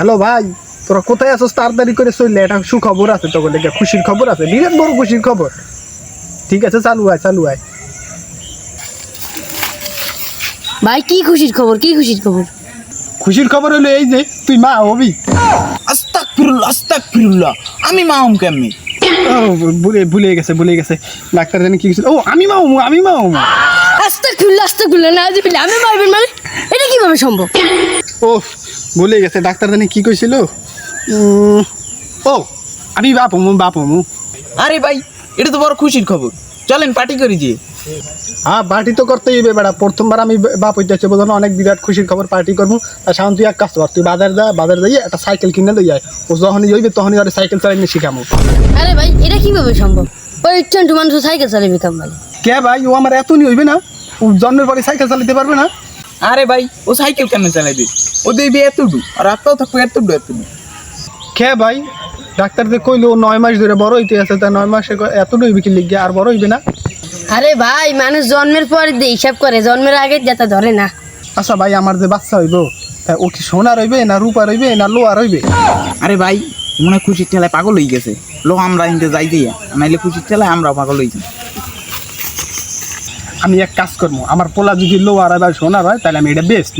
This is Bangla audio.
হ্যালো ভাই তোরা কোথায় আছিস? তাড়াতাড়ি করে চললে এটা সুখবর আছে তোকে লেগে খুশির খবর আছে বিরাট বড় খুশির খবর। ঠিক আছে চালু আয় চালু আয়। ভাই কি খুশির খবর কি খুশির খবর? খুশির খবর হলো এই যে তুই মা হবি। আস্তাক ফিরুল্লাহ আস্তাক ফিরুল্লাহ আমি মা হম কেমনি? ভুলে ভুলে গেছে ভুলে গেছে। ডাক্তার জানি কি কিছু ও আমি মা হমু আমি মা হমু আস্তে খুললে আস্তে খুললে না আমি মারবেন মানে এটা কীভাবে সম্ভব? ও ভুলে গেছে ডাক্তার জানি কি কইছিল? ও আমি বাপ হমু বাপ হমু। আরে ভাই এটা তো বড় খুশির খবর। চলেন পার্টি করি যে হ্যাঁ পার্টি তো করতেই হবে বেড়া। প্রথমবার আমি বাপ হইতে হচ্ছে বোঝানো অনেক বিরাট খুশির খবর পার্টি করব আর সামনে তুই এক কাজ কর তুই বাজার যা বাজার যাই একটা সাইকেল কিনে লই যায় ও যখনই হইবে তখনই আর সাইকেল চালাইনি শিখামো। আরে ভাই এটা কীভাবে সম্ভব? ওই চন্টু মানুষ সাইকেল চালাবি কাম ভাই? কে ভাই ও আমার এত নি হইবে না? ও জন্মের পরে সাইকেল চালাতে পারবে না? আরে ভাই ও সাইকেল কেন চালাইবে? ও দেখবি এতটু আর আপনাও থাকবে এতটু এতটু কে ভাই? ডাক্তার যে কইলো ও নয় মাস ধরে বড় হইতে আছে তা নয় মাসে এতটুকু হইবে কি লিখে আর বড় হইবে না? আরে ভাই মানুষ জন্মের পর দিয়ে হিসাব করে জন্মের আগে যেটা ধরে না। আচ্ছা ভাই আমার যে বাচ্চা হইব তা ও কি সোনা রইবে না রূপা রইবে না লোয়া রইবে? আরে ভাই মনে হয় খুশির ঠেলায় পাগল হয়ে গেছে। লো আমরা ইনতে যাই দিয়া নাইলে খুশির ঠেলায় আমরা পাগল হয়ে যাই। আমি এক কাজ করব আমার পোলা যদি লোয়ার আর সোনার হয় তাহলে আমি এটা বেস্ট